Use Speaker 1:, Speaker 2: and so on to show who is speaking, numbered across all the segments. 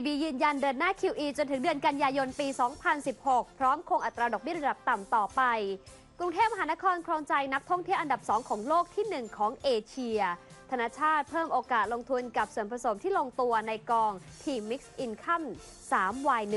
Speaker 1: ECB ยืนยันเดินหน้า QE จนถึงเดือนกันยายนปี 2016 พร้อมคงอัตราดอกเบี้ยระดับต่ำต่อไป กรุงเทพมหานครครองใจนักท่องเที่ยวอันดับ 2 ของโลกที่ 1 ของเอเชีย ธนาชาติเพิ่มโอกาสลงทุนกับส่วนผสมที่ลงตัวในกองทีมิ Mix Income 3Y1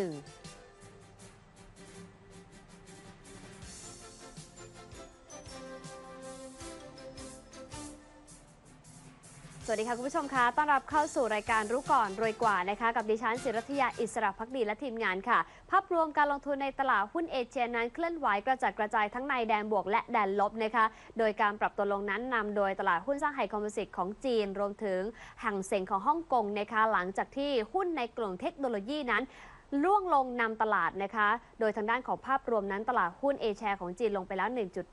Speaker 1: สวัสดีค่ะคุณผู้ชมคะต้อนรับเข้าสู่รายการรู้ก่อนรวยกว่านะคะ กับดิฉันศิรัทยาอิสระพักดีและทีมงานค่ะ ภาพรวมการลงทุนในตลาดหุ้นเอเชียนั้นเคลื่อนไหวกระจัดกระจายทั้งในแดนบวกและแดนลบนะคะ โดยการปรับตัวลงนั้นนำโดยตลาดหุ้นสร้างไฮคอมโพสิตของจีน รวมถึงห่างเซ็งของฮ่องกงนะคะหลังจากที่หุ้นในกลุ่มเทคโนโลยีนั้น ล่วงลงนำตลาดนะคะ โดยทางด้านของภาพรวมนั้นตลาดหุ้นเอแชร์ของจีนลงไปแล้ว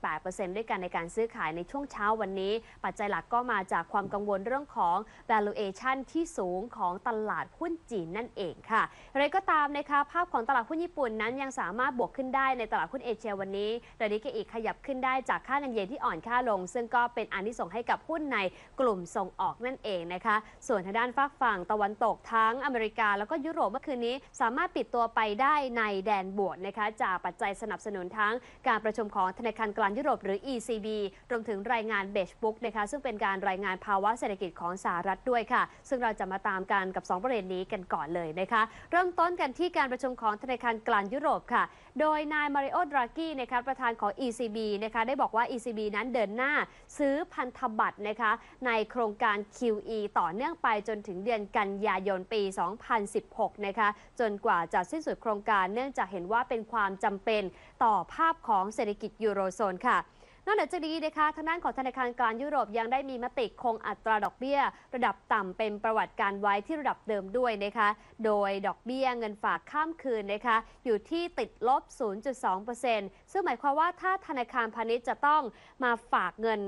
Speaker 1: 1.8%ด้วยกันในการซื้อขายในช่วงเช้าวันนี้ ปัจจัยหลักก็มาจากความกังวลเรื่องของ valuation ที่สูงของตลาดหุ้นจีนนั่นเองค่ะอะไรก็ตามนะคะ ภาพของตลาดหุ้นญี่ปุ่นนั้นยังสามารถบวกขึ้นได้ในตลาดหุ้นเอเชียวันนี้โดยนิกเกอีกขยับขึ้นได้จากค่าเงินเยนที่อ่อนค่าลง ซึ่งก็เป็นอันที่ส่งให้กับหุ้นในกลุ่มส่งออกนั่นเองนะคะ ส่วนทางด้านฝากฝั่งตะวันตกทั้งอเมริกาแล้วก็ยุโรปเมื่อคืนนี้สามารถปิดตัวไปได้ในแดนบวกนะคะจากปัจจัยสนับสนุนทั้งการประชุมของธนาคารกลางยุโรปหรือ ECB รวมถึงรายงานเบชบุ๊กนะคะซึ่งเป็นการรายงานภาวะเศรษฐกิจของสหรัฐด้วยค่ะ ซึ่งเราจะมาตามกันกับ 2 ประเด็นนี้กันก่อนเลยนะคะ เริ่มต้นกันที่การประชุมของธนาคารกลางยุโรปค่ะ โดยนายมาริโอดรากีนะคะประธานของ ECB นะคะได้บอกว่า ECB นั้นเดินหน้าซื้อพันธบัตรนะคะในโครงการ QE ต่อเนื่องไปจนถึงเดือนกันยายนปี 2016 นะคะจนกว่าจะสิ้นสุดโครงการเนื่องจากเห็นว่าเป็นความจำเป็นต่อภาพของเศรษฐกิจยูโรโซนค่ะนอกจากนี้นะคะทางด้านของธนาคารกลางยุโรปยังได้มีมติคงอัตราดอกเบี้ย ระดับต่ำเป็นประวัติการไว้ที่ระดับเดิมด้วยนะคะ โดยดอกเบี้ยเงินฝากข้ามคืนนะคะ อยู่ที่ติดลบ 0.2%ซึ่งหมายความว่าถ้าธนาคารพาณิชย์จะต้องมาฝากเงิน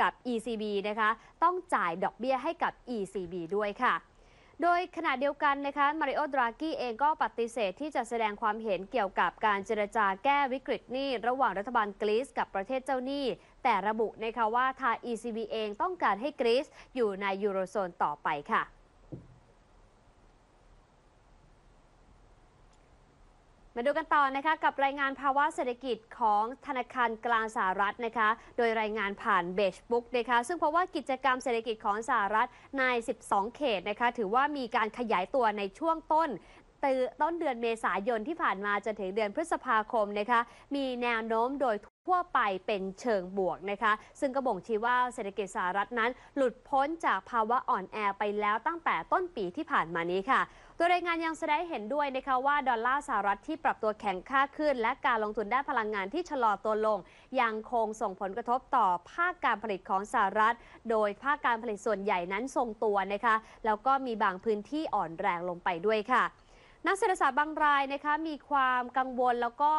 Speaker 1: กับ ECB นะคะ ต้องจ่ายดอกเบี้ยให้กับ ECB ด้วยค่ะ โดยขณะเดียวกันนะคะมาริโอดรากี้เองก็ปฏิเสธที่จะแสดงความเห็นเกี่ยวกับการเจรจาแก้วิกฤตหนี้ระหว่างรัฐบาลกรีซกับประเทศเจ้าหนี้ แต่ระบุนะคะว่าทาง ECB เองต้องการให้กรีซอยู่ในยูโรโซนต่อไปค่ะ มาดูกันต่อนะคะกับรายงานภาวะเศรษฐกิจของธนาคารกลางสหรัฐนะคะ โดยรายงานผ่านเบชบุ๊กนะคะซึ่งเพราะว่ากิจกรรมเศรษฐกิจของสหรัฐใน 12 เขตนะคะถือว่ามีการขยายตัวในช่วงต้นต้นเดือนเมษายนที่ผ่านมาจนถึงเดือนพฤษภาคมนะคะมีแนวโน้มโดย ทั่วไปเป็นเชิงบวกนะคะ ซึ่งก็บ่งชี้ว่าเศรษฐกิจสหรัฐนั้น หลุดพ้นจากภาวะอ่อนแอไปแล้วตั้งแต่ต้นปีที่ผ่านมานี้ค่ะโดยรายงานยังแสดงให้เห็นด้วยนะคะว่าดอลลาร์สหรัฐที่ปรับตัวแข็งค่าขึ้น และการลงทุนด้านพลังงานที่ชะลอตัวลง ยังคงส่งผลกระทบต่อภาคการผลิตของสหรัฐ โดยภาคการผลิตส่วนใหญ่นั้นทรงตัวนะคะ แล้วก็มีบางพื้นที่อ่อนแรงลงไปด้วยค่ะ นักเศรษฐศาสตร์บางรายนะคะมีความกังวลแล้วก็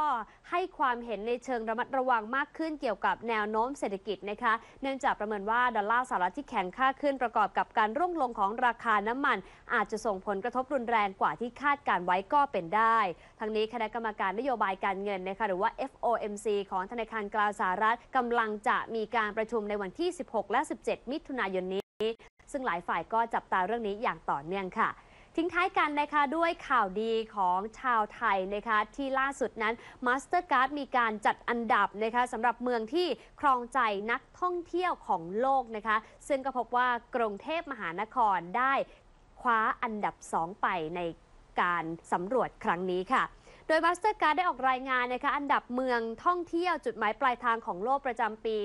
Speaker 1: ให้ความเห็นในเชิงระมัดระวังมากขึ้นเกี่ยวกับแนวโน้มเศรษฐกิจนะคะเนื่องจากประเมินว่าดอลลาร์สหรัฐที่แข็งค่าขึ้นประกอบกับการร่วงลงของราคาน้ำมัน อาจจะส่งผลกระทบรุนแรงกว่าที่คาดการไว้ก็เป็นได้ ทั้งนี้คณะกรรมการนโยบายการเงินนะคะหรือว่า FOMC ของธนาคารกลางสหรัฐกำลังจะมีการประชุมในวันที่ 16 และ 17 มิถุนายนนี้ ซึ่งหลายฝ่ายก็จับตาเรื่องนี้อย่างต่อเนื่องค่ะ ทิ้งท้ายกันนะคะด้วยข่าวดีของชาวไทยนะคะที่ล่าสุดนั้น Mastercard มีการจัดอันดับนะคะสำหรับเมืองที่ครองใจนักท่องเที่ยวของโลกนะคะ ซึ่งก็พบว่ากรุงเทพมหานครได้คว้าอันดับ 2 ไปในการสำรวจครั้งนี้ค่ะ โดย Mastercard ได้ออกรายงานนะคะอันดับเมืองท่องเที่ยวจุดหมายปลายทางของโลกประจำปี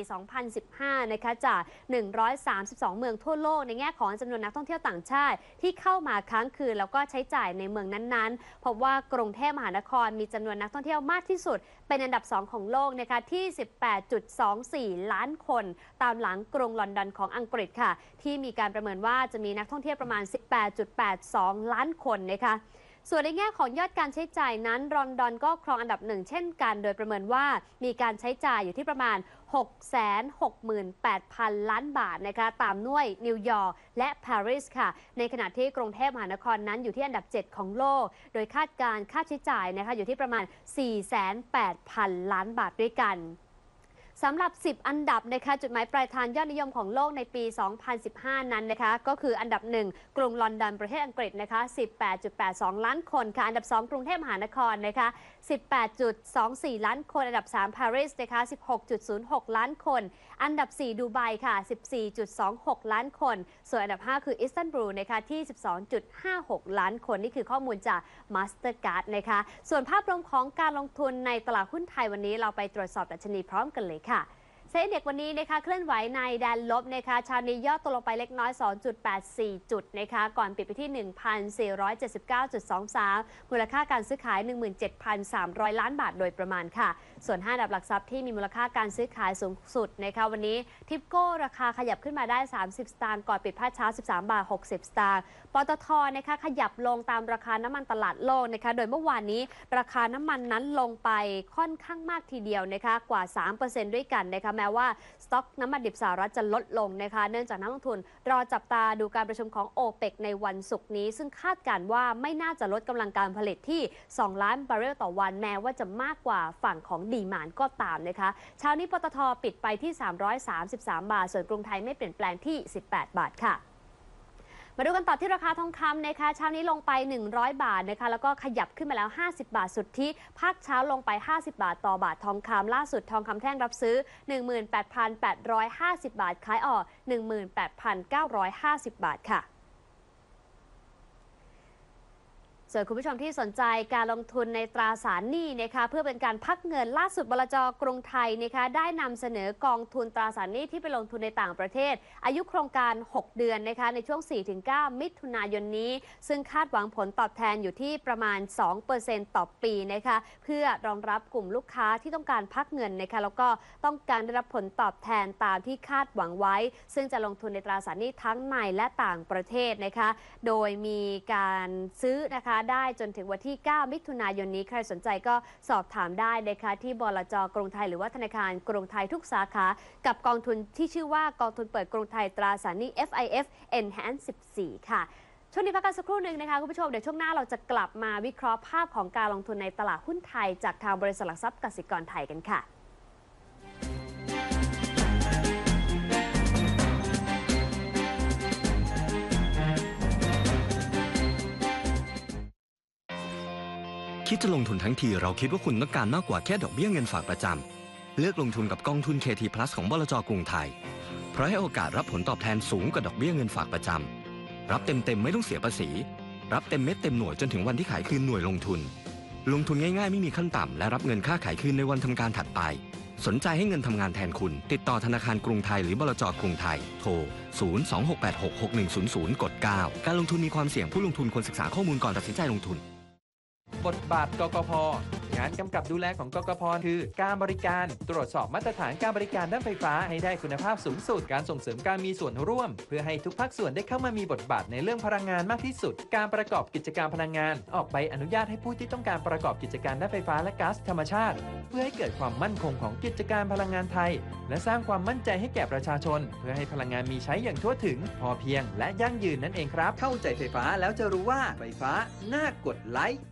Speaker 1: 2015 นะคะจาก 132 เมืองทั่วโลก ในแง่ของจำนวนนักท่องเที่ยวต่างชาติ ที่เข้ามาค้างคืน แล้วก็ใช้จ่ายในเมืองนั้นๆพบว่ากรุงเทพมหานครมีจำนวนนักท่องเที่ยวมากที่สุด เป็นอันดับ 2 ของโลกนะคะที่ 18.24 ล้านคน ตามหลังกรุงลอนดอนของอังกฤษค่ะ ที่มีการประเมินว่าจะมีนักท่องเที่ยวประมาณ 18.82 ล้านคนนะคะ ส่วนในแง่ของยอดการใช้จ่ายนั้นลอนดอนก็ครองอันดับหนึ่งเช่นกัน โดยประเมินว่ามีการใช้จ่ายอยู่ที่ประมาณ 668,000 ล้านบาทนะคะตามด้วยนิวยอร์กและปารีสค่ะ ในขณะที่กรุงเทพมหานครนั้นอยู่ที่อันดับ 7 ของโลก โดยคาดการค่าใช้จ่ายนะคะอยู่ที่ประมาณ408,000 ล้านบาทด้วยกัน สำหรับ 10 อันดับนะคะจุดหมายปลายทางยอดนิยมของโลกในปี 2015 นั้นนะคะก็คืออันดับ 1 กรุงลอนดอนประเทศอังกฤษนะคะ18.82 ล้านคนค่ะอันดับ 2 กรุงเทพมหานครนะคะ18.24 ล้านคน อันดับ 3 ปารีสนะคะ16.06 ล้านคน อันดับ 4 ดูไบค่ะ 14.26 ล้านคน ส่วนอันดับ 5 คืออิสตันบูลนะคะที่ 12.56 ล้านคน นี่คือข้อมูลจาก Mastercard นะคะ ส่วนภาพรวมของการลงทุนในตลาดหุ้นไทยวันนี้เราไปตรวจสอบดัชนีพร้อมกันเลยค่ะ เซ็นเด็กวันนี้นะคะเคลื่อนไหวในแดนลบนะคะชานี้ย่อตัวลงไปเล็กน้อย 2.84 จุดนะคะก่อนปิดไปที่ 1,479.23 มูลค่าการซื้อขาย 17,300 ล้านบาทโดยประมาณค่ะ ส่วน 5 ดับหลักทรัพย์ที่มีมูลค่าการซื้อขายสูงสุดนะคะวันนี้ทิปโก้ราคาขยับขึ้นมาได้ 30 สตางค์ก่อนปิดภาคเช้า 13 บาท 60 สตางค์ปตทนะคะขยับลงตามราคาน้ำมันตลาดโลกนะคะโดยเมื่อวานนี้ราคาน้ำมันนั้นลงไปค่อนข้างมากทีเดียวนะคะกว่า 3%ด้วยกันนะคะม้ว่าสต็อกน้ำมันดิบสหรัฐจะลดลงนะคะ เนื่องจากนักลงทุนรอจับตาดูการประชุมของโอเปกในวันศุกร์นี้ ซึ่งคาดการว่าไม่น่าจะลดกำลังการผลิตที่ 2 ล้านบาร์เรลต่อวันแม้ว่าจะมากกว่าฝั่งของดีมานก็ตามนะคะเช้านี้ปตทปิดไปที่ 333 บาท ส่วนกรุงไทยไม่เปลี่ยนแปลงที่ 18 บาทค่ะ มาดูกันต่อที่ราคาทองคำนะคะเช้านี้ลงไป 100 บาทนะคะแล้วก็ขยับขึ้นมาแล้ว 50 บาทสุดที่ภาคเช้าลงไป 50 บาทต่อบาททองคำล่าสุดทองคำแท่งรับซื้อ 18,850 บาทขายออก 18,950 บาทค่ะ ส่วนคุณผู้ชมที่สนใจการลงทุนในตราสารหนี้นะคะเพื่อเป็นการพักเงินล่าสุดบลจกรุงไทยนะคะได้นำเสนอกองทุนตราสารหนี้ที่ไปลงทุนในต่างประเทศ อายุโครงการ 6 เดือนนะคะในช่วง 4-9 มิถุนายนนี้ ซึ่งคาดหวังผลตอบแทนอยู่ที่ประมาณ 2%ต่อปีนะคะเพื่อรองรับกลุ่มลูกค้าที่ต้องการพักเงินนะคะแล้วก็ต้องการได้รับผลตอบแทนตามที่คาดหวังไว้ ซึ่งจะลงทุนในตราสารหนี้ทั้งในและต่างประเทศนะคะโดยมีการซื้อนะคะได้จนถึงวันที่ 9 มิถุนายนนี้ใครสนใจก็สอบถามได้นะคะที่บลจกรุงไทยหรือว่าธนาคารกรุงไทยทุกสาขา กับกองทุนที่ชื่อว่ากองทุนเปิดกรุงไทยตราสารหนี้ FIF Enhance 14 ค่ะช่วงนี้พักกันสักครู่หนึ่งนะคะคุณผู้ชมเดี๋ยวช่วงหน้าเราจะกลับมาวิเคราะห์ภาพของการลงทุนในตลาดหุ้นไทย จากทางบริษัทหลักทรัพย์กสิกรไทยกันค่ะ
Speaker 2: คิดจะลงทุนทั้งทีเราคิดว่าคุณต้องการมากกว่าแค่ดอกเบี้ยเงินฝากประจำ เลือกลงทุนกับกองทุน KT Plus ของบลจกรุงไทย เพราะให้โอกาสรับผลตอบแทนสูงกว่าดอกเบี้ยเงินฝากประจำ รับเต็มๆไม่ต้องเสียภาษี รับเต็มเม็ดเต็มหน่วยจนถึงวันที่ขายคืนหน่วยลงทุน ลงทุนง่ายๆไม่มีขั้นต่ำและรับเงินค่าขายคืนในวันทำการถัดไป สนใจให้เงินทำงานแทนคุณ ติดต่อธนาคารกรุงไทยหรือบลจกรุงไทย โทร 026866100 กด 9 การลงทุนมีความเสี่ยงผู้ลงทุนควรศึกษาข้อมูลก่อนตัดสินใจลงทุน
Speaker 3: บทบาทกกพงานกำกับดูแลของกกพคือ การบริการตรวจสอบมาตรฐานการบริการด้านไฟฟ้าให้ได้คุณภาพสูงสุด การส่งเสริมการมีส่วนร่วม เพื่อให้ทุกภาคส่วนได้เข้ามามีบทบาทในเรื่องพลังงานมากที่สุด การประกอบกิจการพลังงาน ออกใบอนุญาตให้ผู้ที่ต้องการประกอบกิจการด้านไฟฟ้าและก๊าซธรรมชาติ เพื่อให้เกิดความมั่นคงของกิจการพลังงานไทย และสร้างความมั่นใจให้แก่ประชาชน เพื่อให้พลังงานมีใช้อย่างทั่วถึง พอเพียง และยั่งยืนนั่นเองครับ เข้าใจไฟฟ้าแล้วจะรู้ว่าไฟฟ้าน่ากดไลค์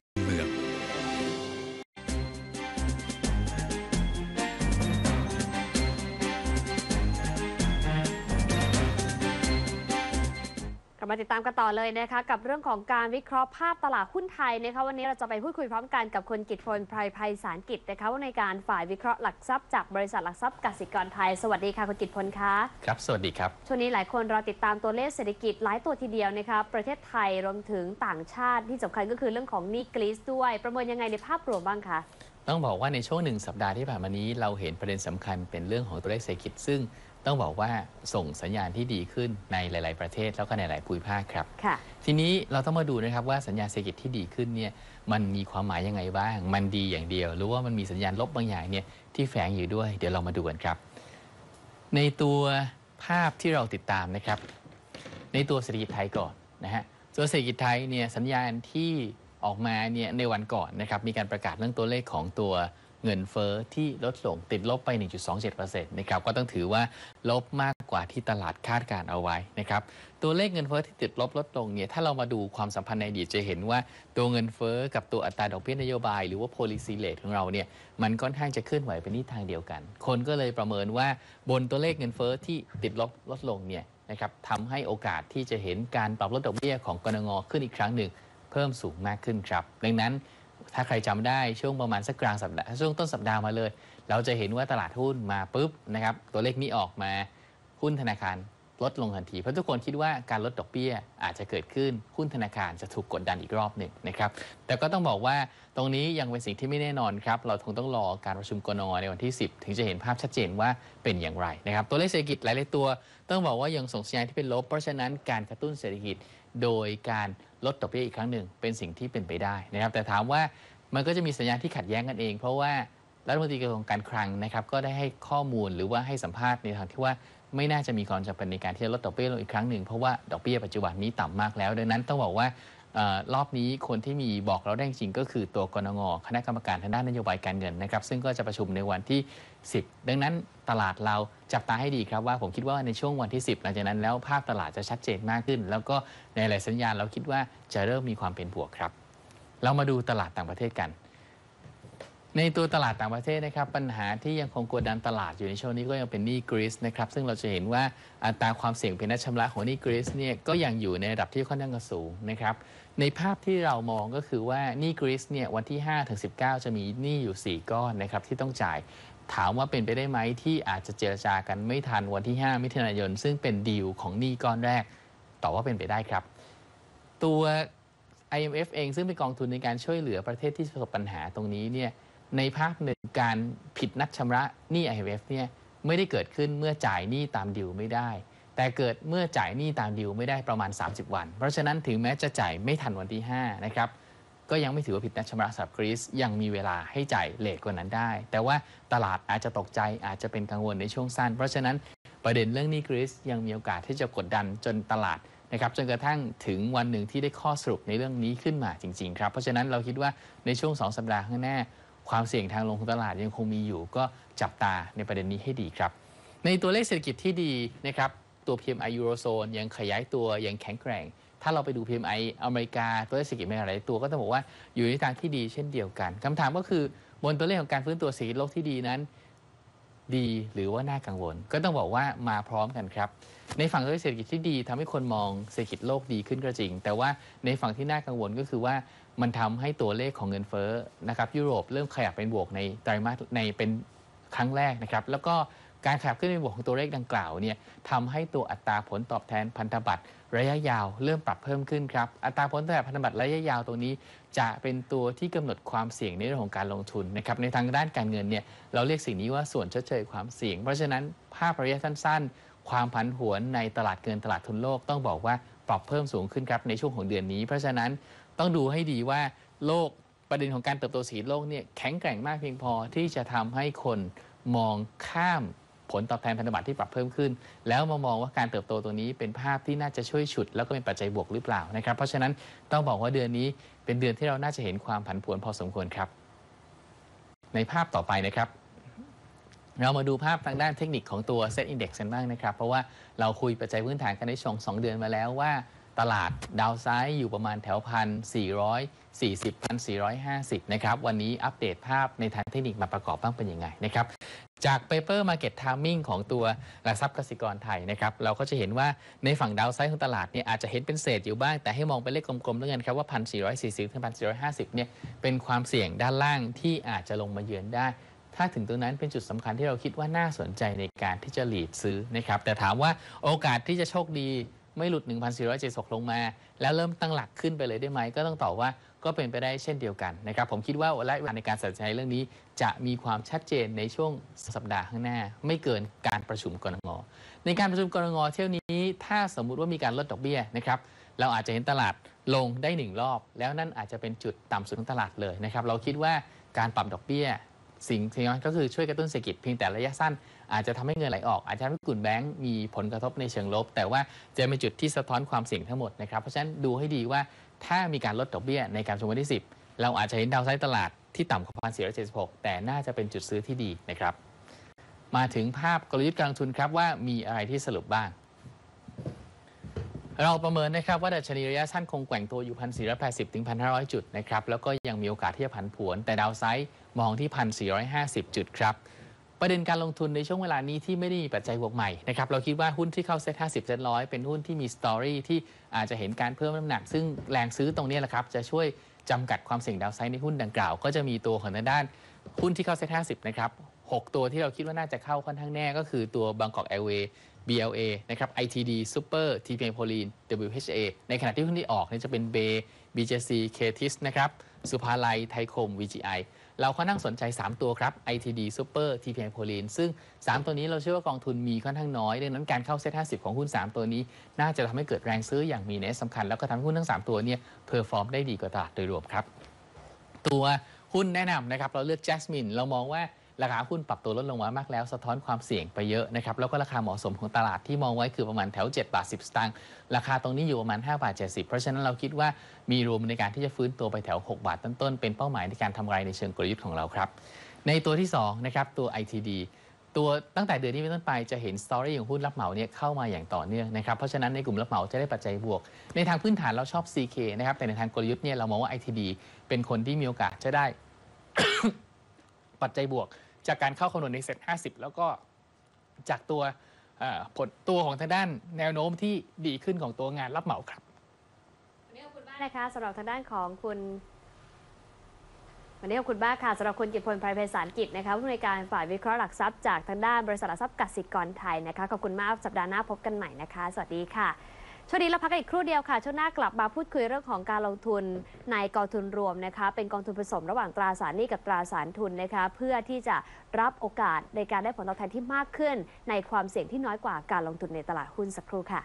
Speaker 4: มือง
Speaker 1: กลับมาติดตามกันต่อเลยนะคะ กับเรื่องของการวิเคราะห์ภาพตลาดหุ้นไทยนะคะวันนี้เราจะไปพูดคุยพร้อมกันกับคุณกิตพลไพรภัยสารกิจนะคะว่าในการฝ่ายวิเคราะห์หลักทรัพย์จากบริษัทหลักทรัพย์กสิกรไทย สวัสดีค่ะคุณกิตพลคะ
Speaker 5: ครับ สวัสดีครับ
Speaker 1: ช่วงนี้หลายคนรอติดตามตัวเลขเศรษฐกิจหลายตัวทีเดียวนะคะประเทศไทยรวมถึงต่างชาติที่สำคัญก็คือเรื่องของหนี้กรีซด้วย ประเมินยังไงในภาพรวมบ้างคะ
Speaker 5: ต้องบอกว่าในช่วงหนึ่งสัปดาห์ที่ผ่านมานี้เราเห็นประเด็นสำคัญเป็นเรื่องของตัวเลขเศรษฐกิจซึ่ง ต้องบอกว่าส่งสัญญาณที่ดีขึ้นในหลาย ๆ ประเทศแล้วก็ในหลายภูมิภาคครับ
Speaker 1: ค่ะ
Speaker 5: ทีนี้เราต้องมาดูนะครับว่าสัญญาณเศรษฐกิจที่ดีขึ้นเนี่ยมันมีความหมายยังไงบ้าง มันดีอย่างเดียว หรือว่ามันมีสัญญาณลบบางอย่างเนี่ยที่แฝงอยู่ด้วย เดี๋ยวเรามาดูกันครับ ในตัวภาพที่เราติดตามนะครับ ในตัวเศรษฐกิจไทยก่อนนะฮะตัวเศรษฐกิจไทยเนี่ยสัญญาณที่ออกมาเนี่ยในวันก่อนนะครับมีการประกาศเรื่องตัวเลขของตัว เงินเฟ้อที่ลดลงติดลบไป 1.27%นะครับก็ต้องถือว่าลบมากกว่าที่ตลาดคาดการเอาไว้นะครับตัวเลขเงินเฟ้อที่ติดลบลดลงเนี่ยถ้าเรามาดูความสัมพันธ์ในอดีตจะเห็นว่าตัวเงินเฟ้อกับตัวอัตราดอกเบี้ยนโยบาย หรือว่า policy rate ของเราเนี่ยมันค่อนข้างจะเคลื่อนไหวไปนทิศทางเดียวกัน คนก็เลยประเมินว่าบนตัวเลขเงินเฟ้อที่ติดลบลดลงเนี่ยนะครับทำให้โอกาสที่จะเห็นการปรับลดดอกเบี้ยของกรงงขึ้นอีกครั้งหนึ่งเพิ่มสูงมากขึ้นครับ ดังนั้น ถ้าใครจำได้ช่วงประมาณสักกลางสัปดาห์ช่วงต้นสัปดาห์มาเลย เราจะเห็นว่าตลาดหุ้นมาปุ๊บนะครับตัวเลขนี้ออกมาหุ้นธนาคารลดลงทันที เพราะทุกคนคิดว่าการลดดอกเบี้ยอาจจะเกิดขึ้นหุ้นธนาคารจะถูกกดดันอีกรอบหนึ่งนะครับแต่ก็ต้องบอกว่าตรงนี้ยังเป็นสิ่งที่ไม่แน่นอนครับเราคงต้องรอการประชุมกนในวันที่ 10 ถึงจะเห็นภาพชัดเจนว่าเป็นอย่างไรนะครับตัวเลขเศรษฐกิจหลายๆตัว ต้องบอกว่ายังส่งสัญญาณที่เป็นลบ เพราะฉะนั้นการกระตุ้นเศรษฐกิจ โดยการลดดอกเบี้ยอีกครั้งหนึ่ง เป็นสิ่งที่เป็นไปได้นะครับ แต่ถามว่ามันก็จะมีสัญญาณที่ขัดแย้งกันเอง เพราะว่ารัฐมนตรีกระทรวงการคลังนะครับ ก็ได้ให้ข้อมูลหรือว่าให้สัมภาษณ์ในทางที่ว่าไม่น่าจะมีความจำเป็นในการที่จะลดดอกเบี้ยลงอีกครั้งหนึ่งเพราะว่าดอกเบี้ยปัจจุบันนี้ต่ำมากแล้ว ดังนั้นต้องบอกว่า รอบนี้คนที่มีบอกเราได้จริงก็คือตัวกรงงคณะกรรมการทางด้านนโยบายการเงินนะครับ ซึ่งก็จะประชุมในวันที่ 10 ดังนั้นตลาดเราจับตาให้ดีครับว่าผมคิดว่าในช่วงวันที่ 10 หลังจากนั้นแล้วภาพตลาดจะชัดเจนมากขึ้น แล้วก็ในหลายสัญญาณเราคิดว่าจะเริ่มมีความเป็นบวกครับ เรามาดูตลาดต่างประเทศกัน ในตัวตลาดต่างประเทศนะครับปัญหาที่ยังคงกดดันตลาดอยู่ในช่วงนี้ก็ยังเป็นหนี้กรีซนะครับซึ่งเราจะเห็นว่าอัตราความเสี่ยงเป็นนักชำระของหนี้กรีซเนี่ยก็ยังอยู่ในระดับที่ค่อนข้างสูงนะครับในภาพที่เรามองก็คือว่าหนี้กรีซเนี่ยวันที่5ถึง19 จะมีหนี้อยู่ 4 ก้อนนะครับที่ต้องจ่ายถามว่าเป็นไปได้ไหมที่อาจจะเจรจากันไม่ทันวันที่ 5 มิถุนายน ซึ่งเป็นดีลของหนี้ก้อนแรกตอบว่าเป็นไปได้ครับ ตัว IMF เองซึ่งเป็นกองทุนในการช่วยเหลือประเทศที่ประสบปัญหาตรงนี้เนี่ย ในภาคหนึ่งการผิดนัดชำระหนี้ IMF เนี่ยไม่ได้เกิดขึ้นเมื่อจ่ายหนี้ตามดิวไม่ได้ แต่เกิดเมื่อจ่ายหนี้ตามดิวไม่ได้ประมาณ 30 วัน เพราะฉะนั้นถึงแม้จะจ่ายไม่ทันวันที่ 5 นะครับ ก็ยังไม่ถือว่าผิดนัดชำระสำหรับกรีซยังมีเวลาให้จ่ายเลทกว่านั้นได้ แต่ว่าตลาดอาจจะตกใจอาจจะเป็นกังวลในช่วงสั้น เพราะฉะนั้นประเด็นเรื่องหนี้กรีซยังมีโอกาสที่จะกดดันจนตลาดนะครับจนกระทั่งถึงวันหนึ่งที่ได้ข้อสรุปในเรื่องนี้ขึ้นมาจริง ๆ ครับ เพราะฉะนั้นเราคิดว่าในช่วง 2 สัปดาห์ข้างหน้า ความเสี่ยงทางลงทุนตลาดยังคงมีอยู่ ก็จับตาในประเด็นนี้ให้ดีครับ ในตัวเลขเศรษฐกิจที่ดีนะครับตัว PMI Eurozone ยังขยายตัวยังแข็งแกร่ง ถ้าเราไปดู PMI อเมริกาตัวเลขเศรษฐกิจอเมริกาหลายตัวก็ต้องบอกว่าอยู่ในทางที่ดีเช่นเดียวกันคำถามก็คือบนตัวเลขของการฟื้นตัวเศรษฐกิจโลกที่ดีนั้น ดีหรือว่าน่ากังวล ก็ต้องบอกว่ามาพร้อมกันครับในฝั่งตัวเลขเศรษฐกิจที่ดีทำให้คนมองเศรษฐกิจโลกดีขึ้นก็จริง แต่ว่าในฝั่งที่น่ากังวลก็คือว่า มันทำให้ตัวเลขของเงินเฟ้อนะครับยุโรปเริ่มขยับเป็นบวกในไตรมาสในเป็นครั้งแรกนะครับแล้วก็การขยับขึ้นเป็นบวกของตัวเลขดังกล่าวเนี่ยทำให้ตัวอัตราผลตอบแทนพันธบัตรระยะยาวเริ่มปรับเพิ่มขึ้นครับ อัตราผลตอบแทนพันธบัตรระยะยาวตรงนี้ จะเป็นตัวที่กำหนดความเสี่ยงในเรื่องของการลงทุนนะครับในทางด้านการเงินเนี่ยเราเรียกสิ่งนี้ว่าส่วนชดเชยความเสี่ยง เพราะฉะนั้นภาพระยะสั้นๆ ความผันผวนในตลาดเงินตลาดทุนโลกต้องบอกว่าปรับเพิ่มสูงขึ้นครับในช่วงของเดือนนี้ เพราะฉะนั้น ต้องดูให้ดีว่าโลกประเด็นของการเติบโตเศรษฐกิจโลกเนี่ยแข็งแกร่งมากเพียงพอที่จะทำให้คนมองข้ามผลตอบแทนพันธบัตรที่ปรับเพิ่มขึ้น แล้วมามองว่าการเติบโตตัวนี้เป็นภาพที่น่าจะช่วยฉุด แล้วก็เป็นปัจจัยบวกหรือเปล่านะครับ เพราะฉะนั้นต้องบอกว่าเดือนนี้เป็นเดือนที่เราน่าจะเห็นความผันผวนพอสมควรครับ ในภาพต่อไปนะครับ เรามาดูภาพทางด้านเทคนิคของตัว Set Index กันบ้างนะครับ เพราะว่าเราคุยปัจจัยพื้นฐานกันในช่วง2เดือนมาแล้วว่า ตลาดดาวไซด์อยู่ประมาณแถวพัน440พัน450นะครับ วันนี้อัปเดตภาพในทางเทคนิคมาประกอบบ้างเป็นยังไงนะครับ จาก Paper Market Timing ของตัวหลักทรัพย์กสิกรไทยนะครับ เราก็จะเห็นว่าในฝั่งดาวไซด์ของตลาดเนี่ยอาจจะเห็นเป็นเศษอยู่บ้าง แต่ให้มองเป็นเลขกลมๆแล้วกันครับว่า 1,440ถึง1,450เนี่ยเป็นความเสี่ยงด้านล่างที่อาจจะลงมาเยือนได้ถ้าถึงตรงนั้นเป็นจุดสำคัญที่เราคิดว่าน่าสนใจในการที่จะหลีดซื้อนะครับ แต่ถามว่าโอกาสที่จะโชคดี ไม่หลุด 1,476 ลงมา แล้วเริ่มตั้งหลักขึ้นไปเลยได้ไหม ก็ต้องตอบว่าก็เป็นไปได้เช่นเดียวกันนะครับ ผมคิดว่าและเวลาในการตัดสินใจเรื่องนี้จะมีความชัดเจนในช่วงสัปดาห์ข้างหน้า ไม่เกินการประชุมกรงงในการประชุมกรงงเที่ยวนี้ถ้าสมมุติว่ามีการลดดอกเบี้ยนะครับเราอาจจะเห็นตลาดลงได้หนึ่งรอบ แล้วนั่นอาจจะเป็นจุดต่ำสุดของตลาดเลยนะครับเราคิดว่าการปรับดอกเบี้ยสิ่งที่ก็คือช่วยกระตุ้นเศรษฐกิจเพียงแต่ระยะสั้น อาจจะทำให้เงินไหลออก อาจจะทำให้กลุ่มแบงก์มีผลกระทบในเชิงลบ แต่ว่าจะเป็นจุดที่สะท้อนความเสี่ยงทั้งหมดนะครับเพราะฉะนั้นดูให้ดีว่าถ้ามีการลดดอกเบี้ยในการชุมวันที่ 10 เราอาจจะเห็นดาวไซด์ตลาดที่ต่ำกว่า1,476แต่น่าจะเป็นจุดซื้อที่ดีนะครับ มาถึงภาพกลยุทธ์การลงทุนครับว่ามีอะไรที่สรุปบ้าง เราประเมินนะครับว่าดัชนีระยะสั้นคงแกว่งตัวอยู่1,480ถึง1,500จุดนะครับ แล้วก็ยังมีโอกาสที่จะผันผวน แต่ดาวไซด์มองที่1,450จุดครับ ประเด็นการลงทุนในช่วงเวลานี้ที่ไม่ได้มีปัจจัยบวกใหม่นะครับเราคิดว่าหุ้นที่เข้าเซ็ต50เซ็ตร้อยเป็นหุ้นที่มีสตอรี่ที่อาจจะเห็นการเพิ่มน้ำหนัก ซึ่งแรงซื้อตรงนี้แหละครับจะช่วยจำกัดความเสี่ยงดาวไซด์ในหุ้นดังกล่าว ก็จะมีตัวของทาด้านหุ้นที่เข้าเซ็ต50นะครับ6ตัวที่เราคิดว่าน่าจะเข้าค่อนข้างแน่ก็คือตัว Bangkok Airways BLA นะครับ ITD Super TPM Poline WHA ในขณะที่หุ้นที่ออกนี่จะเป็น Bay BJC KTIS นะครับสุภาลัยไทยคม VGI เราค่อนข้างสนใจ 3 ตัวครับ ITD Super TPM Poline ซึ่ง 3 ตัวนี้เราเชื่อว่ากองทุนมีค่อนข้างน้อยดังนั้นการเข้าเซ็ต50 ของหุ้น 3 ตัวนี้ น่าจะทำให้เกิดแรงซื้ออย่างมีนัยสำคัญ แล้วก็ทำให้หุ้นทั้ง 3 ตัวเนี่ยเพอร์ฟอร์มได้ดีกว่าตลาดโดยรวมครับ ตัวหุ้นแนะนำนะครับเราเลือก Jasmine เรามองว่า ราคาหุ้นปรับตัวลดลงมามากแล้วสะท้อนความเสี่ยงไปเยอะนะครับแล้วก็ราคาเหมาะสมของตลาดที่มองไว้คือประมาณแถว7บาท10 สตางค์ราคาตรงนี้อยู่ประมาณ5บาท70 เพราะฉะนั้นเราคิดว่ามีรูมในการที่จะฟื้นตัวไปแถว 6 บาทต้นๆเป็นเป้าหมายในการทำกำไรในเชิงกลยุทธ์ของเราครับในตัวที่2นะครับตัว ITD ตัวตั้งแต่เดือนนี้เป็นต้นไปจะเห็นสตอรี่ของหุ้นรับเหมาเนี่ยเข้ามาอย่างต่อเนื่องนะครับเพราะฉะนั้นในกลุ่มรับเหมาจะได้ปัจจัยบวก ในทางพื้นฐานเราชอบ CK นะครับแต่ในทางกลยุทธ์เนี่ยเรามองว่า ITD เป็นคนที่มีโอกาสจะได้ ปัจจัยบวก จากการเข้าคำนวณในเซ็ต50 แล้วก็จากตัวผลตัวของทางด้านแนวโน้มที่ดีขึ้นของตัวงานรับเหมาครับ
Speaker 1: วันนี้ขอบคุณมากนะคะสำหรับทางด้านของคุณ วันนี้ขอบคุณมากค่ะสำหรับคุณกิตพลไพรไพศาลกิจนะคะผู้ในการฝ่ายวิเคราะห์หลักทรัพย์จากทางด้านบริษัทหลักทรัพย์กสิกรไทยนะคะขอบคุณมากสัปดาห์หน้าพบกันใหม่นะคะ สวัสดีค่ะ ช่วงนี้เราพักกันอีกครู่เดียวค่ะ ช่วงหน้ากลับมาพูดคุยเรื่องของการลงทุนในกองทุนรวมนะคะ เป็นกองทุนผสมระหว่างตราสารหนี้กับตราสารทุนนะคะ เพื่อที่จะรับโอกาสในการได้ผลตอบแทนที่มากขึ้น ในความเสี่ยงที่น้อยกว่าการลงทุนในตลาดหุ้นสักครู่ค่ะ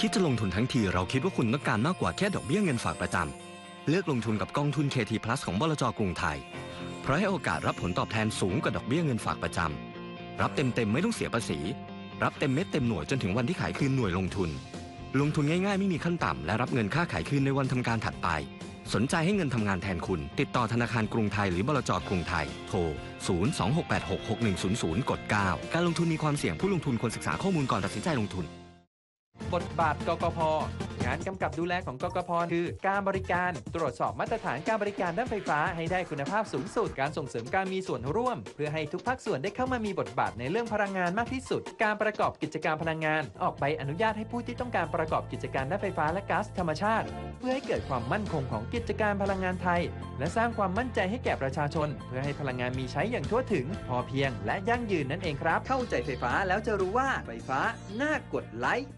Speaker 2: คิดจะลงทุนทั้งทีเราคิดว่าคุณต้องการมากกว่าแค่ดอกเบี้ยเงินฝากประจำ เลือกลงทุนกับกองทุน KT Plus ของบลจกรุงไทย เพราะให้โอกาสรับผลตอบแทนสูงกว่าดอกเบี้ยเงินฝากประจำ รับเต็มๆไม่ต้องเสียภาษี รับเต็มเม็ดเต็มหน่วยจนถึงวันที่ขายคืนหน่วยลงทุน ลงทุนง่ายๆไม่มีขั้นต่ำและรับเงินค่าขายคืนในวันทำการถัดไป สนใจให้เงินทำงานแทนคุณ ติดต่อธนาคารกรุงไทยหรือบลจกรุงไทย โทร 026866100 กด 9 การลงทุนมีความเสี่ยงผู้ลงทุนควรศึกษาข้อมูลก่อนตัดสินใจลงทุน
Speaker 3: บทบาทกกพงานกำกับดูแลของกกพคือ การบริการตรวจสอบมาตรฐานการบริการด้านไฟฟ้าให้ได้คุณภาพสูงสุด การส่งเสริมการมีส่วนร่วม เพื่อให้ทุกภาคส่วนได้เข้ามามีบทบาทในเรื่องพลังงานมากที่สุด การประกอบกิจการพลังงาน ออกใบอนุญาตให้ผู้ที่ต้องการประกอบกิจการด้านไฟฟ้าและก๊าซธรรมชาติ เพื่อให้เกิดความมั่นคงของกิจการพลังงานไทย และสร้างความมั่นใจให้แก่ประชาชน เพื่อให้พลังงานมีใช้อย่างทั่วถึง พอเพียง และยั่งยืนนั่นเองครับ เข้าใจไฟฟ้าแล้วจะรู้ว่าไฟฟ้าน่ากดไลค์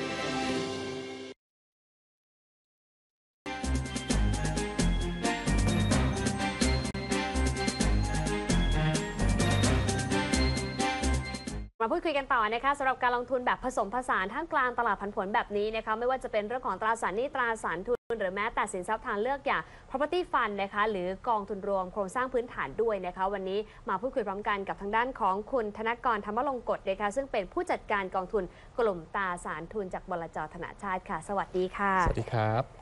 Speaker 1: ดคุยกันต่อนะคะสำหรับการลงทุนแบบผสมผสานท่ามกลางตลาดผันผวนแบบนี้นะคะไม่ว่าจะเป็นเรื่องของตราสารหนี้ตราสารทุน หรือแม้แต่สินทรัพย์ทางเลือกอย่าง property fund นะคะหรือกองทุนรวมโครงสร้างพื้นฐานด้วยนะคะวันนี้มาพูดคุยพร้อมกันกับทางด้านของคุณธนกรธรรมลงกฎนะคะซึ่งเป็นผู้จัดการกองทุนกลุ่มตราสารทุนจากบลจธนาชาติค่ะ สวัสดีค่ะ
Speaker 6: สวัสดีครับ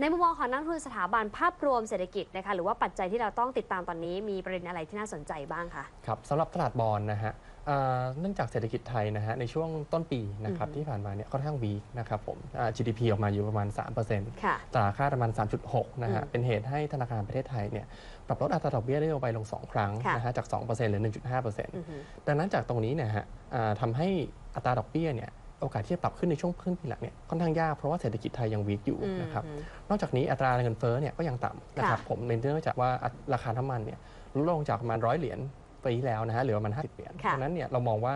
Speaker 1: ในมุมมองของนักลงทุนสถาบันภาพรวมเศรษฐกิจนะคะหรือว่าปัจจัยที่เราต้องติดตามตอนนี้มีประเด็นอะไรที่น่าสนใจบ้างคะ
Speaker 6: ครับสำหรับตลาดบอลนะฮะอ่าเนื่องจากเศรษฐกิจไทยนะฮะในช่วงต้นปีนะครับ
Speaker 1: อือฮึ
Speaker 6: ที่ผ่านมาเนี่ยค่อนข้างวีคนะครับผมอ่า GDP ออกมาอยู่ประมาณ3%
Speaker 1: ค่ะ
Speaker 6: ตราคาดประมาณ 3.6นะฮะ
Speaker 1: อืม
Speaker 6: เป็นเหตุให้ธนาคารประเทศไทยเนี่ยปรับลดอัตราดอกเบี้ยได้ลงไปลง 2 ครั้ง
Speaker 1: ค่ะ
Speaker 6: นะฮะจาก2%เหรือ 1.5%
Speaker 1: อือฮึ
Speaker 6: ดังนั้นจากตรงนี้เนะฮะอ่าทำให้อัตราดอกเบี้ยเนี่ย โอกาสที่จะปรับขึ้นในช่วงครึ่งปีหลังเนี่ยค่อนข้างยากเพราะว่าเศรษฐกิจไทยยังวีคอยู่
Speaker 1: อืม
Speaker 6: นะครับนอกจากนี้อัตราเงินเฟ้อเนี่ยก็ยังต่ำนะครับ
Speaker 1: ค่ะ
Speaker 6: ผมเนื่องจากว่าราคาน้ำมันเนี่ยลดลงจากประมาณร้อยเหรียญปีที่แล้วนะฮะเหลือประมาณ50เหรียญ
Speaker 1: ค่ะ
Speaker 6: ดังนั้นเนี่ยเรามองว่า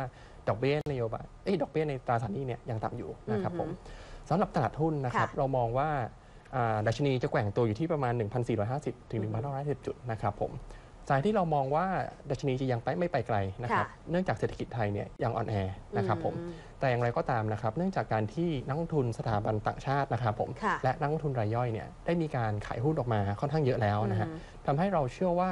Speaker 6: ดอกเบี้ยนโยบายเอ้ยดอกเบี้ยในตราสารหนี้เนี่ยยังต่ำอยู่นะครับ
Speaker 1: อืม
Speaker 6: ผมสำหรับตลาดหุ้นนะครับ
Speaker 1: ค่ะ
Speaker 6: เรามองว่าอ่าดัชนีจะแกว่งตัวอยู่ที่ประมาณ 1,450 ถึง 1,510จุดนะครับผม สาเหตุที่เรามองว่าดัชนีจะยังไปไม่ไปไกลนะครับ
Speaker 1: ค่ะ
Speaker 6: เนื่องจากเศรษฐกิจไทยเนี่ยยังอ่อนแอนะครับผม
Speaker 1: อื
Speaker 6: แต่อย่างไรก็ตามนะครับ เนื่องจากการที่นักลงทุนสถาบันต่างชาตินะครับผม
Speaker 1: ค่ะ
Speaker 6: และนักลงทุนรายย่อยเนี่ยได้มีการขายหุ้นออกมาค่อนข้างเยอะแล้วนะฮะ
Speaker 1: อืม
Speaker 6: ทำให้เราเชื่อว่า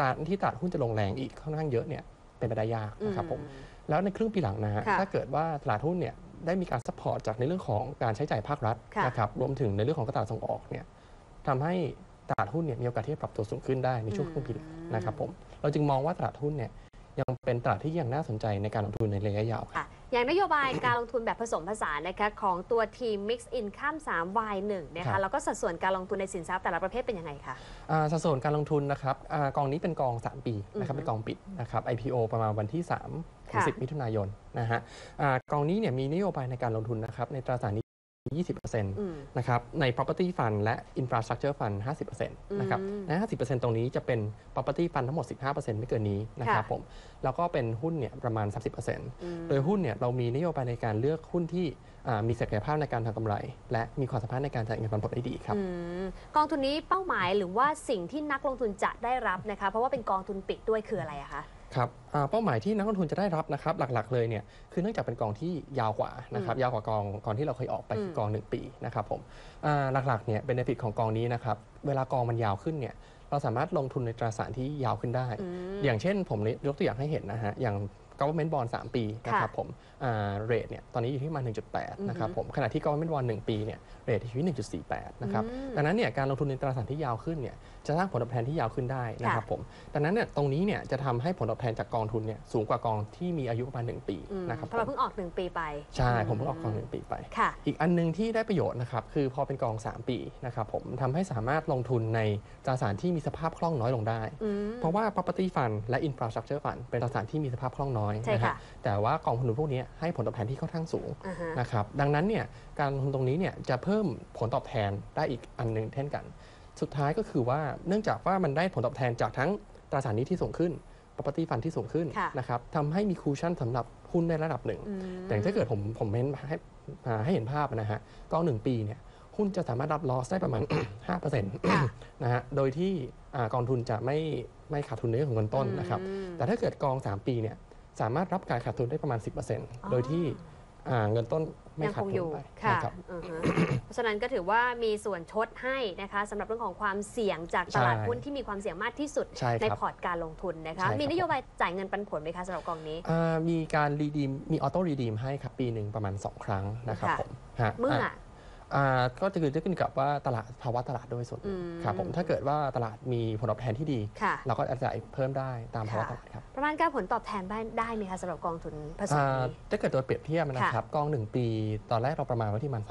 Speaker 6: การที่ตลาดหุ้นจะลงแรงอีกค่อนข้างเยอะเนี่ยเป็นไปได้ยากนะครับผม แล้วในครึ่งปีหลังนะฮะ
Speaker 1: ค่ะ
Speaker 6: ถ้าเกิดว่าตลาดหุ้นเนี่ยได้มีการซัพพอร์ตจากในเรื่องของการใช้จ่ายภาครัฐ
Speaker 1: ค่ะ
Speaker 6: นะครับ รวมถึงในเรื่องของตลาดส่งออกเนี่ยทำให้ ตลาดหุ้นเนี่ยมีโอกาสที่จะปรับตัวสูงขึ้นได้ในช่วงครึ่งปีหลังนะครับผมเราจึงมองว่าตลาดหุ้นเนี่ยยังเป็นตลาดที่ยังน่าสนใจในการลงทุนในระยะยาว
Speaker 1: ค่ะ อย่างนโยบายการลงทุนแบบผสมผสานนะคะของตัวทีม Mix Income 3 Y 1นะ
Speaker 6: ครั
Speaker 1: คะ
Speaker 6: บ
Speaker 1: แล้วก็สัดส่วนการลงทุนในสินทรัพย์แต่ละประเภทเป็นยังไงคะ
Speaker 6: อ่าสัดส่วนการลงทุนนะครับอากองนี้เป็นกอง 3 ปีนะครับ
Speaker 1: อือฮึ
Speaker 6: เป็นกองปิดนะครับ IPO ประมาณวันที่3ถึง
Speaker 1: ค่ะ
Speaker 6: 10 มิถุนายนนะฮะอ่ากองนี้เนี่ยมีนโยบายในการลงทุนนะครับในตราสารหนี้ 20%
Speaker 1: อืม
Speaker 6: นะครับใน property fund และ infrastructure fund 50%นะครับ
Speaker 1: อืม
Speaker 6: ใน50%ตรงนี้จะเป็น property fund ทั้งหมด 15%ไม่เกินนี้นะครับ
Speaker 1: ค่ะ
Speaker 6: ผมแล้วก็เป็นหุ้นเนี่ยประมาณ 30%
Speaker 1: อืม
Speaker 6: โดยหุ้นเนี่ยเรามีนโยบายในการเลือกหุ้นที่อ่ามีศักยภาพในการทำกำไร และมีความสามารถในการจ่ายเงินปันผลได้ดีครับ
Speaker 1: อืมกองทุนนี้เป้าหมายหรือว่าสิ่งที่นักลงทุนจะได้รับนะคะเพราะว่าเป็นกองทุนปิดด้วยคืออะไรอะคะ
Speaker 6: ครับอ่าเป้าหมายที่นักลงทุนจะได้รับนะครับหลักๆเลยเนี่ยคือเนื่องจากเป็นกองที่ยาวกว่านะครับยาวกว่ากองกองที่เราเคยออกไป
Speaker 1: อืม
Speaker 6: คือกอง 1 ปีนะครับผมอ่าหลักๆเนี่ยเบนฟิตของกองนี้นะครับเวลากองมันยาวขึ้นเนี่ยเราสามารถลงทุนในตราสารที่ยาวขึ้นได้
Speaker 1: อืม
Speaker 6: อย่างเช่นผมยกตัวอย่างให้เห็นนะฮะอย่าง government bond 3 ปีนะครับ
Speaker 1: ค่ะ
Speaker 6: ผม เรทเนี่ยตอนนี้อยู่ที่ประมาณ
Speaker 1: อือฮึ
Speaker 6: 1.8 นะครับผมขณะที่ government bond 1ปีเนี่ยเรทอยู่ที่ 1.48 นะครับ
Speaker 1: อืม
Speaker 6: ดังนั้นเนี่ยการลงทุนในตราสารที่ยาวขึ้นเนี่ยจะสร้างผลตอบแทนที่ยาวขึ้นได้นะครับผมดังนั้นเนี่ยตรงนี้เนี่ยจะทำให้ผลตอบแทนจากกองทุนเนี่ยสูงกว่ากองที่มีอายุประมาณ 1 ปี
Speaker 1: อืม
Speaker 6: นะครับ
Speaker 1: เพราะเรา
Speaker 6: ผม
Speaker 1: เพิ่งออกหนึ่งปีไป
Speaker 6: ใช่ ผมเพิ่งออกกองหนึ่งปีไป
Speaker 1: ค่ะ
Speaker 6: อีกอันหนึงที่ได้ประโยชน์นะครับคือพอเป็นกอง 3 ปีนะครับผมทำให้สามารถลงทุนในตราสารที่มีสภาพคล่องน้อยลงได้
Speaker 1: อืม
Speaker 6: เพราะว่า property fund และ infrastructure fund เป็นตราสารที่มีสภาพคล่องน้อย
Speaker 1: ใช่
Speaker 6: นะ
Speaker 1: ค่ะ
Speaker 6: ฮะแต่ว่ากองทุนพวกนี้ให้ผลตอบแทนที่ค่อนข้างสูง
Speaker 1: อ่าฮะ
Speaker 6: นะครับดังนั้นเนี่ยการลงทุนตรงนี้เนี่ยจะเพิ่มผลตอบแทนได้อีกอันหนึ่งเช่นกัน สุดท้ายก็คือว่าเนื่องจากว่ามันได้ผลตอบแทนจากทั้งตราสารหนี้ที่สูงขึ้น property fund ที่สูงขึ้น
Speaker 1: ค่ะ
Speaker 6: นะครับทำให้มีคูชั่นสำหรับหุ้นในระดับหนึ่ง
Speaker 1: อืม
Speaker 6: แต่ถ้าเกิดผมผมเห็นให้อ่าให้เห็นภาพนะฮะกองหนึ่งปีเนี่ยหุ้นจะสามารถรับลอสได้ประมาณ 5%นะฮะ โดยที่อ่ากองทุนจะไม่ไม่ขาดทุนในเรื่องของเงินต้นนะครับ
Speaker 1: อืม
Speaker 6: แต่ถ้าเกิดกอง 3 ปีเนี่ย สามารถรับการขาดทุนได้ประมาณ 10%โดยที่อ่าเงินต้นไม่
Speaker 1: ยัง
Speaker 6: ขา
Speaker 1: ค
Speaker 6: ด
Speaker 1: ง
Speaker 6: ทุ
Speaker 1: อนยู่
Speaker 6: ไป
Speaker 1: ค่ะ
Speaker 6: ใช่ครับ
Speaker 1: อือฮะเพราะฉะนั้นก็ถือว่ามีส่วนชดให้นะคะสำหรับเรื่องของความเสี่ยงจากตลาด
Speaker 6: ใช่
Speaker 1: หุ้นที่มีความเสี่ยงมากที่สุด
Speaker 6: ใช่ครับ
Speaker 1: พอร์ตการลงทุนนะคะ
Speaker 6: ใช่ครับ
Speaker 1: มีนโยบายจ่ายเงินปันผลไหมคะสำหรับกองนี้
Speaker 6: อ่ามีการรีดีมมีออโต้รีดีมให้ครับปีหนึ่งประมาณ 2 ครั้งนะครับ
Speaker 1: ค่ะ
Speaker 6: ผมฮะ
Speaker 1: เมื่อ
Speaker 6: อะอ่าก็จะคือจะขึ้นกับว่าตลาดภาวะตลาดด้วยส่วนหนึ่ง
Speaker 1: อืม
Speaker 6: ครับผมถ้าเกิดว่าตลาดมีผลตอบแทนที่ดี
Speaker 1: ค่ะ
Speaker 6: เราก็อาจจะเพิ่มได้ตามภาวะ
Speaker 1: ค่ะ
Speaker 6: ตลาดครับ
Speaker 1: ประมาณการผลตอบแทนได้ได้ไหมคะสำหรับกองทุนผสม
Speaker 6: อ่า
Speaker 1: นี้
Speaker 6: ถ้าเกิดตัวเปรียบเทียบนะครับกอง 1 ปี ตอนแรกเราประมาณไว้ที่มัน 3.5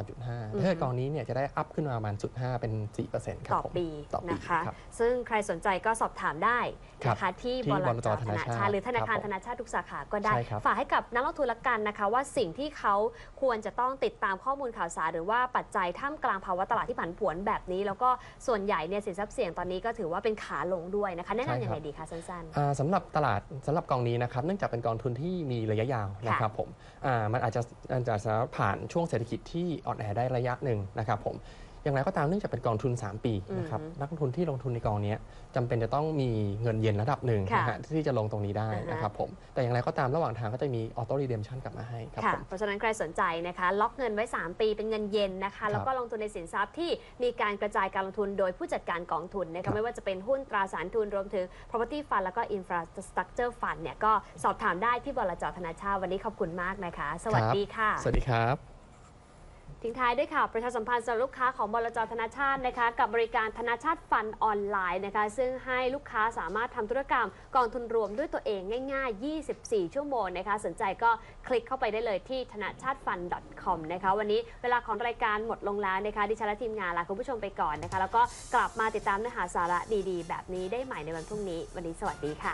Speaker 1: อือฮึ
Speaker 6: ถ้าเกิดกองนี้เนี่ยจะได้อัพขึ้นมาประมาณ 0.5 เป็น 4%ครับ
Speaker 1: ต่อ
Speaker 6: ผม
Speaker 1: ปี
Speaker 6: ต่อปี
Speaker 1: นะคะ
Speaker 6: ครับ
Speaker 1: ซึ่งใครสนใจก็สอบถามได้นะคะที่
Speaker 6: ที่
Speaker 1: บบล
Speaker 6: ล
Speaker 1: จ
Speaker 6: จ
Speaker 1: ธนา
Speaker 6: ธนา
Speaker 1: ชา
Speaker 6: ชาติ
Speaker 1: ติหรือธนาคาร
Speaker 6: ครับผม
Speaker 1: ธนาชาติทุกสาขาก็ได้
Speaker 6: ใช่ครับ
Speaker 1: ฝากให้กับนักลงทุนละกันนะคะ ว่าสิ่งที่เขาควรจะต้องติดตามข้อมูลข่าวสารหรือว่าปัจจัยท่ามกลางภาวะตลาดที่ผันผวนแบบนี้ แล้วก็ส่วนใหญ่เนี่ยสินทรัพย์เสี่ยงตอนนี้ก็ถือว่าเป็นขาลงด้วยนะคะแนะนำยังไงดีคะสั้น
Speaker 6: อ่าสำหรับตลาดสำหรับกองนี้นะครับเนื่องจากเป็นกองทุนที่มีระยะยาวนะครับผมอ่ามันอาจจะอาจจะสามารถผ่านช่วงเศรษฐกิจที่อ่อนแอได้ระยะหนึ่งนะครับผม อย่างไรก็ตามเนื่องจากเป็นกองทุน 3 ปีนะครับ
Speaker 1: อือฮึ
Speaker 6: นักลงทุนที่ลงทุนในกองเนี้ยจำเป็นจะต้องมีเงินเย็นระดับหนึ่ง
Speaker 1: ค่ะ
Speaker 6: นะฮะที่จะลงตรงนี้ได้
Speaker 1: อ่าฮะ
Speaker 6: นะครับผมแต่อย่างไรก็ตามระหว่างทางก็จะมีออโต้รีเดมชันกลับมาให้ครับ
Speaker 1: ค่ะ
Speaker 6: ผม
Speaker 1: เพราะฉะนั้นใครสนใจนะคะล็อกเงินไว้ 3 ปีเป็นเงินเย็นนะคะแล้วก็ลงทุนในสินทรัพย์ที่มีการกระจายการลงทุนโดยผู้จัดการกองทุนนะ
Speaker 6: ครั
Speaker 1: คะ
Speaker 6: บ
Speaker 1: ไม่ว่าจะเป็นหุ้นตราสารทุนรวมถึง property fund แล้วก็ infrastructure fund เนี่ยก็สอบถามได้ที่บลจธนาชาติวันนี้ขอบคุณมากนะคะ สวัสดีค่ะ
Speaker 6: สวัสดีครับ
Speaker 1: ทิ้งท้ายด้วยข่าวประชาสัมพันธ์สำหรับลูกค้าของบลจธนาชาตินะคะ กับบริการธนาชาติฟันออนไลน์นะคะ ซึ่งให้ลูกค้าสามารถทำธุรกรรมกองทุนรวมด้วยตัวเองง่ายๆ 24 ชั่วโมงนะคะ สนใจก็คลิกเข้าไปได้เลยที่ธนาชาติฟัน .com นะคะ วันนี้เวลาของรายการหมดลงแล้วนะคะ ดิฉันและทีมงานลาคุณผู้ชมไปก่อนนะคะ แล้วก็กลับมาติดตามเนื้อหาสาระดีๆ แบบนี้ได้ใหม่ในวันพรุ่งนี้ วันนี้สวัสดีค่ะ